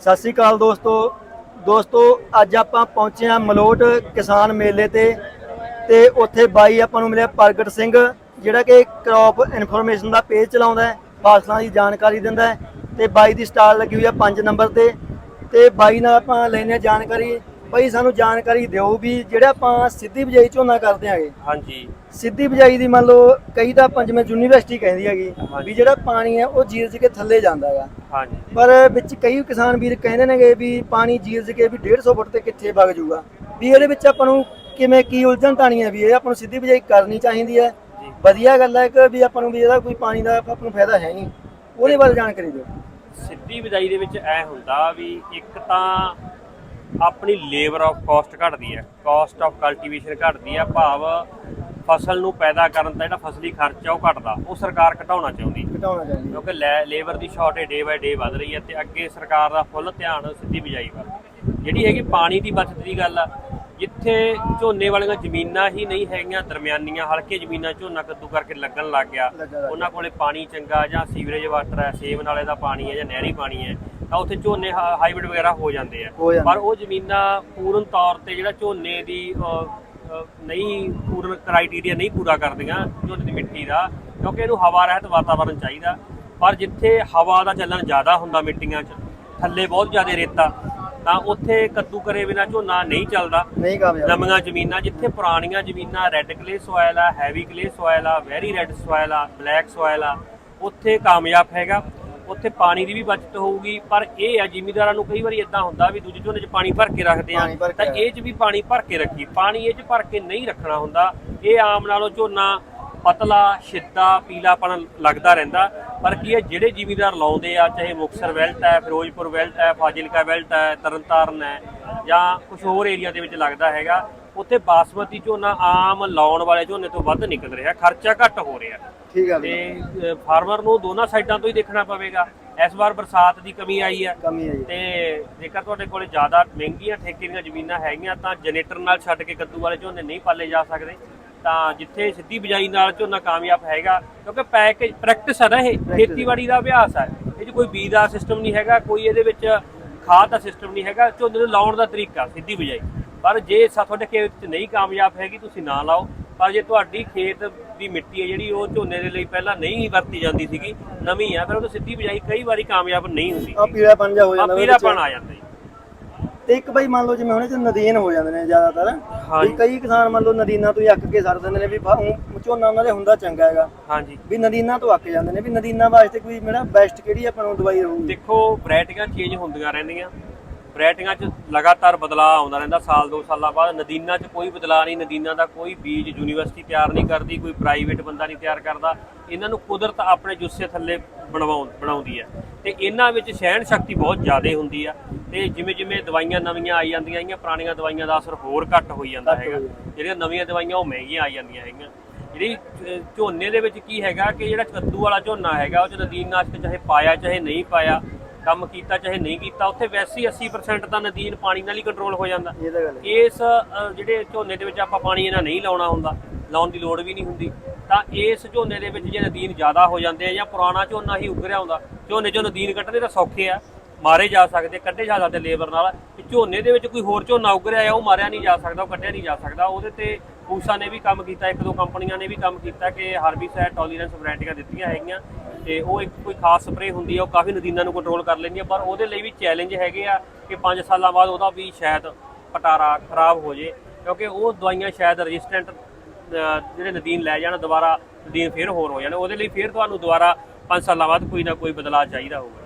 ਸਤਿ ਸ੍ਰੀ ਅਕਾਲ ਦੋਸਤੋ। ਦੋਸਤੋ, ਅੱਜ ਆਪਾਂ ਪਹੁੰਚੇ ਹਾਂ ਮਲੋਟ ਕਿਸਾਨ ਮੇਲੇ ਤੇ। ਤੇ ਉੱਥੇ ਬਾਈ ਆਪਾਂ ਨੂੰ ਮਿਲਿਆ ਪ੍ਰਗਟ ਸਿੰਘ, ਜਿਹੜਾ ਕਿ ਕ੍ਰੌਪ ਇਨਫੋਰਮੇਸ਼ਨ ਦਾ ਪੇਜ ਚਲਾਉਂਦਾ ਹੈ, ਫਸਲਾਂ ਦੀ ਜਾਣਕਾਰੀ ਦਿੰਦਾ ਹੈ। ਤੇ ਬਾਈ ਦੀ ਸਟਾਲ ਲੱਗੀ ਹੋਈ ਆ 5 ਨੰਬਰ ਤੇ। ਤੇ ਬਾਈ ਨਾਲ ਆਪਾਂ ਲੈਨੇ ਆ ਜਾਣਕਾਰੀ। ਬਾਈ ਸਾਨੂੰ ਜਾਣਕਾਰੀ ਦਿਓ ਵੀ ਜਿਹੜਾ ਆਪਾਂ ਸਿੱਧੀ ਬਿਜਾਈ ਝੋਨਾ ਕਰਦੇ ਆਂਗੇ। ਹਾਂਜੀ। ਸਿੱਧੀ ਬਿਜਾਈ ਦੀ ਮੰਨ ਲਓ ਕਈ ਤਾਂ ਆਪਾਂ ਜਿਵੇਂ ਯੂਨੀਵਰਸਿਟੀ ਕਹਿੰਦੀ ਹੈਗੀ ਵੀ ਜਿਹੜਾ ਪਾਣੀ ਹੈ ਉਹ ਜੀਰਜ ਕੇ ਥੱਲੇ ਜਾਂਦਾ ਹੈਗਾ। ਹਾਂਜੀ। ਪਰ ਵਿੱਚ ਕਈ ਕਿਸਾਨ ਵੀਰ ਕਹਿੰਦੇ ਨੇਗੇ ਵੀ ਪਾਣੀ ਜੀਰਜ ਕੇ ਵੀ 150 ਫੁੱਟ ਤੇ ਕਿੱਥੇ ਵਗ ਜਾਊਗਾ ਵੀ ਇਹਦੇ ਵਿੱਚ ਆਪਾਂ ਨੂੰ ਕਿਵੇਂ ਕੀ ਉਲਝਣ ਤਾਣੀ ਹੈ ਵੀ ਇਹ ਆਪਾਂ ਨੂੰ ਸਿੱਧੀ ਬਿਜਾਈ ਕਰਨੀ ਚਾਹੀਦੀ ਹੈ। ਵਧੀਆ ਗੱਲ ਹੈ ਕਿ ਵੀ ਆਪਾਂ ਨੂੰ ਵੀ ਇਹਦਾ ਕੋਈ ਪਾਣੀ ਦਾ ਆਪਾਂ ਨੂੰ ਫਾਇਦਾ ਹੈ ਨਹੀਂ। ਉਹਦੇ ਬਾਰੇ ਜਾਣਕਾਰੀ ਦਿਓ। ਸਿੱਧੀ ਬਿਜਾਈ ਦੇ ਵਿੱਚ ਐ ਹੁੰਦਾ ਵੀ ਇੱਕ ਤਾਂ ਆਪਣੀ ਲੇਬਰ ਆਫ ਕਾਸਟ ਘਟਦੀ ਹੈ ਕਾਸਟ ਆਫ ਕਲਟੀਵੇਸ਼ਨ ਘਟਦੀ ਹੈ ਭਾਵ ਫਸਲ ਨੂੰ ਪੈਦਾ ਕਰਨ ਦਾ ਜਿਹੜਾ ਫਸਲੀ ਖਰਚਾ ਉਹ ਘਟਦਾ ਉਹ ਸਰਕਾਰ ਘਟਾਉਣਾ ਚਾਹੁੰਦੀ ਘਟਾਉਣਾ ਚਾਹੀਦਾ ਕਿਉਂਕਿ ਲੇਬਰ ਦੀ ਸ਼ਾਰਟੇਜ ਡੇ ਬਾਏ ਡੇ ਵੱਧ ਰਹੀ ਹੈ ਤੇ ਅੱਗੇ ਸਰਕਾਰ ਦਾ ਫੁੱਲ ਧਿਆਨ ਸਿੱਧੀ ਬਿਜਾਈ ਵੱਲ। ਜਿਹੜੀ ਹੈਗੀ ਪਾਣੀ ਦੀ ਬਚਤ ਦੀ ਗੱਲ ਆ ਜਿੱਥੇ ਝੋਨੇ ਵਾਲੀਆਂ ਜ਼ਮੀਨਾਂ ਹੀ ਨਹੀਂ ਹੈਗੀਆਂ ਦਰਮਿਆਨੀਆਂ ਹਲਕੇ ਜ਼ਮੀਨਾਂ ਝੋਨਾ ਕੱਦੂ ਕਰਕੇ ਲੱਗਣ ਲੱਗ ਗਿਆ। ਉਹਨਾਂ ਕੋਲੇ ਪਾਣੀ ਚੰਗਾ ਜਾਂ ਸੀਵਰੇਜ ਵਾਟਰ ਹੈ ਸੇਵ ਨਾਲੇ ਦਾ ਪਾਣੀ ਹੈ ਜਾਂ ਨਹਿਰੀ ਪਾਣੀ ਹੈ ਤਾਂ ਉੱਥੇ ਝੋਨੇ ਹਾਈਬ੍ਰਿਡ ਵਗੈਰਾ ਹੋ ਜਾਂਦੇ ਆ। ਪਰ ਉਹ ਜ਼ਮੀਨਾਂ ਪੂਰਨ ਤੌਰ ਤੇ ਜਿਹੜਾ ਝੋਨੇ ਦੀ ਨਹੀਂ ਪੂਰਨ ਕ੍ਰਾਈਟੇਰੀਆ ਨਹੀਂ ਪੂਰਾ ਕਰਦੀਆਂ ਝੋਨੇ ਦੀ ਮਿੱਟੀ ਦਾ ਕਿਉਂਕਿ ਇਹਨੂੰ ਹਵਾ ਰਹਿਤ ਵਾਤਾਵਰਣ ਚਾਹੀਦਾ। ਪਰ ਜਿੱਥੇ ਹਵਾ ਦਾ ਚੱਲਣ ਜ਼ਿਆਦਾ ਹੁੰਦਾ ਮਿੱਟੀਆਂ 'ਚ ਥੱਲੇ ਬਹੁਤ ਜ਼ਿਆਦਾ ਰੇਤਾ ਤਾਂ ਉੱਥੇ ਕੱਦੂ ਕਰੇ ਬਿਨਾ ਝੋਨਾ ਨਹੀਂ ਚੱਲਦਾ। ਨਹੀਂ ਕਾਮਯਾਬ ਨਵੀਆਂ ਜ਼ਮੀਨਾਂ ਜਿੱਥੇ ਪੁਰਾਣੀਆਂ ਜ਼ਮੀਨਾਂ ਰੈੱਡ ਕਲੇ ਸੋਇਲ ਆ ਹੈਵੀ ਕਲੇ ਸੋਇਲ ਆ ਵੈਰੀ ਰੈੱਡ ਸੋਇਲ ਆ ਬਲੈਕ ਸੋਇਲ ਆ ਉੱਥੇ ਕਾਮਯਾਬ ਹੈਗਾ। ਉੱਥੇ ਪਾਣੀ ਦੀ ਵੀ ਬਚਤ ਹੋਊਗੀ ਪਰ ਇਹ ਆ ਜ਼ਿਮੀਦਾਰਾਂ ਨੂੰ ਕਈ ਵਾਰੀ ਇਦਾਂ ਹੁੰਦਾ ਵੀ ਦੂਜੇ ਝੋਨੇ 'ਚ ਪਾਣੀ ਭਰ ਕੇ ਰੱਖਦੇ ਆ। ਪਾਣੀ ਭਰ ਕੇ ਤਾਂ ਇਹ 'ਚ ਵੀ ਪਾਣੀ ਭਰ ਕੇ ਰੱਖੀ। ਪਾਣੀ ਇਹ 'ਚ ਭਰ ਕੇ ਨਹੀਂ ਰੱਖਣਾ ਹੁੰਦਾ। ਇਹ ਆਮ ਨਾਲੋਂ ਝੋਨਾ ਪਤਲਾ ਛਿੱਦਾ ਪੀਲਾਪਣ ਲੱਗਦਾ ਰਹਿੰਦਾ। ਪਰ ਕੀ ਹੈ ਜਿਹੜੇ ਜ਼ਿਮੀਦਾਰ ਲਾਉਂਦੇ ਆ ਚਾਹੇ ਮੁਕਸਰ ਵੈਲਟ ਹੈ ਫਿਰੋਜ਼ਪੁਰ ਵੈਲਟ ਹੈ ਫਾਜ਼ਿਲਕਾ ਵੈਲਟ ਹੈ ਤਰਨਤਾਰਨ ਹੈ ਜਾਂ ਕੁਝ ਹੋਰ ਏਰੀਆ ਦੇ ਵਿੱਚ ਲੱਗਦਾ ਹੈਗਾ ਉੱਥੇ ਬਾਸਮਤੀ ਝੋਨਾ ਆਮ ਲਾਉਣ ਵਾਲੇ ਝੋਨੇ ਤੋਂ ਵੱਧ ਨਿਕਲ ਰਿਹਾ ਖਰਚਾ ਘੱਟ ਹੋ ਰਿਹਾ। ਠੀਕ ਹੈ ਤੇ ਫਾਰਮਰ ਨੂੰ ਦੋਨਾਂ ਸਾਈਡਾਂ ਤੋਂ ਹੀ ਦੇਖਣਾ ਪਵੇਗਾ। ਇਸ ਵਾਰ ਬਰਸਾਤ ਦੀ ਕਮੀ ਆਈ ਹੈ। ਕਮੀ ਤੇ ਜੇਕਰ ਤੁਹਾਡੇ ਕੋਲੇ ਜ਼ਿਆਦਾ ਮਹਿੰਗੀਆਂ ਠੇਕੇ ਦੀਆਂ ਜ਼ਮੀਨਾਂ ਹੈਗੀਆਂ ਤਾਂ ਜਨਰੇਟਰ ਨਾਲ ਛੱਡ ਕੇ ਕੱਦੂ ਵਾਲੇ ਝੋਨੇ ਨਹੀਂ ਪਾਲੇ ਜਾ ਸਕਦੇ। ਤਾਂ ਜਿੱਥੇ ਸਿੱਧੀ ਬਿਜਾਈ ਨਾਲ ਝੋਨਾ ਕਾਮਯਾਬ ਹੈਗਾ ਕਿਉਂਕਿ ਪੈਕੇਜ ਪ੍ਰੈਕਟਿਸ ਹੈ ਨਾ ਇਹ ਖੇਤੀਬਾੜੀ ਦਾ ਅਭਿਆਸ ਹੈ ਇਹ 'ਚ ਕੋਈ ਬੀਜ ਦਾ ਸਿਸਟਮ ਨਹੀਂ ਹੈਗਾ ਕੋਈ ਇਹਦੇ ਵਿੱਚ ਖਾਦ ਦਾ ਸਿਸਟਮ ਨਹੀਂ ਹੈਗਾ ਝੋਨੇ ਨੂੰ ਲਾਉਣ ਦਾ ਤਰੀਕਾ ਸਿੱਧੀ ਬਿਜਾਈ। ਪਰ ਜੇ ਤੁਹਾਡੇ ਖੇਤ 'ਚ ਨਹੀਂ ਕਾਮਯਾਬ ਹੈਗੀ ਤੁਸੀਂ ਨਾ ਲਾਓ। ਪਰ ਜੇ ਤੁਹਾਡੀ ਖੇਤ ਦੀ ਮਿੱਟੀ ਹੈ ਜਿਹੜੀ ਉਹ ਝੋਨੇ ਦੇ ਲਈ ਪਹਿਲਾਂ ਨਹੀਂ ਵਰਤੀ ਜਾਂਦੀ ਸੀਗੀ ਨਵੀਂ ਆ ਫਿਰ ਉਹ ਸਿੱਧੀ ਬਿਜਾਈ ਕਈ ਵਾਰੀ ਕਾਮਯਾਬ ਨਹੀਂ ਹੁੰਦੀ ਆ ਪੀਲਾ ਪੰਜਾ ਹੋ ਜਾਂਦਾ ਵਿੱਚ। ਆ ਜਾਂਦਾ ਜੀ। ਤੇ ਇੱਕ ਬਈ ਮੰਨ ਲਓ ਜਿਵੇਂ ਹੁਣੇ ਤੇ ਨਦੀਨ ਹੋ ਜਾਂਦੇ ਨੇ ਜ਼ਿਆਦਾਤਰ। ਵੀ ਕਈ ਕਿਸਾਨ ਮੰਨ ਲਓ ਨਦੀਨਾਂ ਤੋਂ ਹੀ ਅੱਕ ਕੇ ਸਰ ਦਿੰਦੇ ਨੇ ਵੀ ਝੋਨਾ ਉਹਨਾਂ ਦੇ ਹੁੰਦਾ ਚੰਗਾ ਹੈਗਾ। ਹਾਂਜੀ। ਵੀ ਨਦੀਨਾਂ ਤੋਂ ਅੱਕ ਜਾਂਦੇ ਨੇ ਵੀ ਨਦੀਨਾਂ ਵਾਸਤੇ ਕੋਈ ਮੇਰਾ ਬੈਸਟ ਕਿਹੜੀ ਆਪਾਂ ਨੂੰ ਦਵਾਈ ਰਹੂਗੀ। ਦੇਖੋ ਵੈਰਾਈਟੀਆਂ ਚੇਂਜ ਹੁੰਦੀਆਂ ਰਹਿੰਦੀਆਂ। ਵੈਰਾਈਟੀਆਂ 'ਚ ਲਗਾਤਾਰ ਬਦਲਾਅ ਆਉਂਦਾ ਰਹਿੰਦਾ ਸਾਲ ਦੋ ਸਾਲਾਂ ਬਾਅਦ। ਨਦੀਨਾਂ 'ਚ ਕੋਈ ਬਦਲਾਅ ਨਹੀਂ ਨਦੀਨਾਂ ਦਾ ਕੋਈ ਬੀਜ ਯੂਨੀਵਰਸਿਟੀ ਤਿਆਰ ਨਹੀਂ ਕਰਦੀ ਕੋਈ ਪ੍ਰਾਈਵੇਟ ਬੰਦਾ ਨਹੀਂ ਤਿਆਰ ਕਰਦਾ। ਇਹਨਾਂ ਨੂੰ ਕੁਦਰਤ ਆਪਣੇ ਜੁੱਸੇ ਥੱਲੇ ਬਣਵਾਉਂ ਬਣਾਉਂਦੀ ਹੈ। ਤੇ ਇਹਨਾਂ ਵਿੱਚ ਸਹਿਣ ਸ਼ਕਤੀ ਬਹੁਤ ਜ਼ਿਆਦਾ ਹੁੰਦੀ ਆ। ਤੇ ਜਿਵੇਂ ਜਿਵੇਂ ਦਵਾਈਆਂ ਨਵੀਆਂ ਆਈ ਜਾਂਦੀਆਂ ਹੈਗੀਆਂ ਪੁਰਾਣੀਆਂ ਦਵਾਈਆਂ ਦਾ ਅਸਰ ਹੋਰ ਘੱਟ ਹੋਈ ਜਾਂਦਾ ਹੈਗਾ। ਜਿਹੜੀਆਂ ਨਵੀਆਂ ਦਵਾਈਆਂ ਉਹ ਮਹਿੰਗੀਆਂ ਆਈ ਜਾਂਦੀਆਂ ਹੈਗੀਆਂ। ਜਿਹੜੀ ਝੋਨੇ ਦੇ ਵਿੱਚ ਕੀ ਹੈਗਾ ਕਿ ਜਿਹੜਾ ਕੱਦੂ ਵਾਲਾ ਝੋਨਾ ਹੈਗਾ ਉਹ ਚ ਨਦੀਨ ਨਾਸ਼ਕ ਚਾਹੇ ਪਾਇਆ ਚਾਹੇ ਨਹੀਂ ਪਾਇਆ ਕੰਮ ਕੀਤਾ ਚਾਹੇ ਨਹੀਂ ਕੀਤਾ ਉੱਥੇ ਵੈਸੇ ਹੀ 80% ਤਾਂ ਨਦੀਨ ਪਾਣੀ ਨਾਲ ਹੀ ਕੰਟਰੋਲ ਹੋ ਜਾਂਦਾ। ਇਸ ਜਿਹੜੇ ਝੋਨੇ ਦੇ ਵਿੱਚ ਆਪਾਂ ਪਾਣੀ ਇਹਨਾਂ ਨਹੀਂ ਲਾਉਣਾ ਹੁੰਦਾ ਲਾਉਣ ਦੀ ਲੋੜ ਵੀ ਨਹੀਂ ਹੁੰਦੀ। ਤਾਂ ਇਸ ਝੋਨੇ ਦੇ ਵਿੱਚ ਜੇ ਨਦੀਨ ਜ਼ਿਆਦਾ ਹੋ ਜਾਂਦੇ ਆ ਜਾਂ ਪੁਰਾਣਾ ਝੋਨਾ ਹੀ ਉੱਗ ਰਿਹਾ ਹੁੰਦਾ ਝੋਨੇ ਚੋਂ ਨਦੀਨ ਕੱਢਣੇ ਤਾਂ ਸੌਖੇ ਆ। ਮਾਰੇ ਜਾ ਸਕਦੇ, ਕੱਢੇ ਜਾ ਸਕਦੇ ਲੇਬਰ ਨਾਲ ਝੋਨੇ ਦੇ ਵਿੱਚ ਕੋਈ ਹੋਰ ਝੋਨਾ ਉੱਗ ਰਿਹਾ ਹੈ ਉਹ ਮਾਰਿਆ ਨਹੀਂ ਜਾ ਸਕਦਾ, ਉਹ ਕੱਢਿਆ ਨਹੀਂ ਜਾ ਸਕਦਾ। ਉਹਦੇ ਤੇ ਪੂਸਾ ਨੇ ਵੀ ਕੰਮ ਕੀਤਾ, ਇੱਕ ਦੋ ਕੰਪਨੀਆਂ ਨੇ ਵੀ ਕੰਮ ਕੀਤਾ ਕਿ ਹਰਬੀਸਾਈਡ ਟੋਲਰੈਂਸ ਵੈਰਾਈਟੀਆਂ ਦਿੱਤੀਆਂ ਹੈਗੀਆਂ, ਤੇ ਉਹ ਇੱਕ ਕੋਈ ਖਾਸ ਸਪਰੇਅ ਹੁੰਦੀ ਆ, ਉਹ ਕਾਫੀ ਨਦੀਨਾਂ ਨੂੰ ਕੰਟਰੋਲ ਕਰ ਲੈਂਦੀ ਆ, ਪਰ ਉਹਦੇ ਲਈ ਵੀ ਚੈਲੰਜ ਹੈਗੇ ਆ ਕਿ 5 ਸਾਲਾਂ ਬਾਅਦ ਉਹਦਾ ਵੀ ਸ਼ਾਇਦ ਪਟਾਰਾ ਖਰਾਬ ਹੋ ਜੇ, ਕਿਉਂਕਿ ਉਹ ਦਵਾਈਆਂ ਸ਼ਾਇਦ ਰੈਜ਼ਿਸਟੈਂਟ ਜਿਹੜੇ ਨਦੀਨ ਲੈ ਜਾਣ, ਦੁਬਾਰਾ ਨਦੀਨ ਫੇਰ ਹੋਰ ਹੋ ਜਾਣ, ਉਹਦੇ ਲਈ ਫੇਰ ਤੁਹਾਨੂੰ ਦੁਬਾਰਾ 5 ਸਾਲਾਂ ਬਾਅਦ ਕੋਈ ਨਾ ਕੋਈ ਬਦਲਾਅ ਚਾਹੀਦਾ ਹੋਊਗਾ।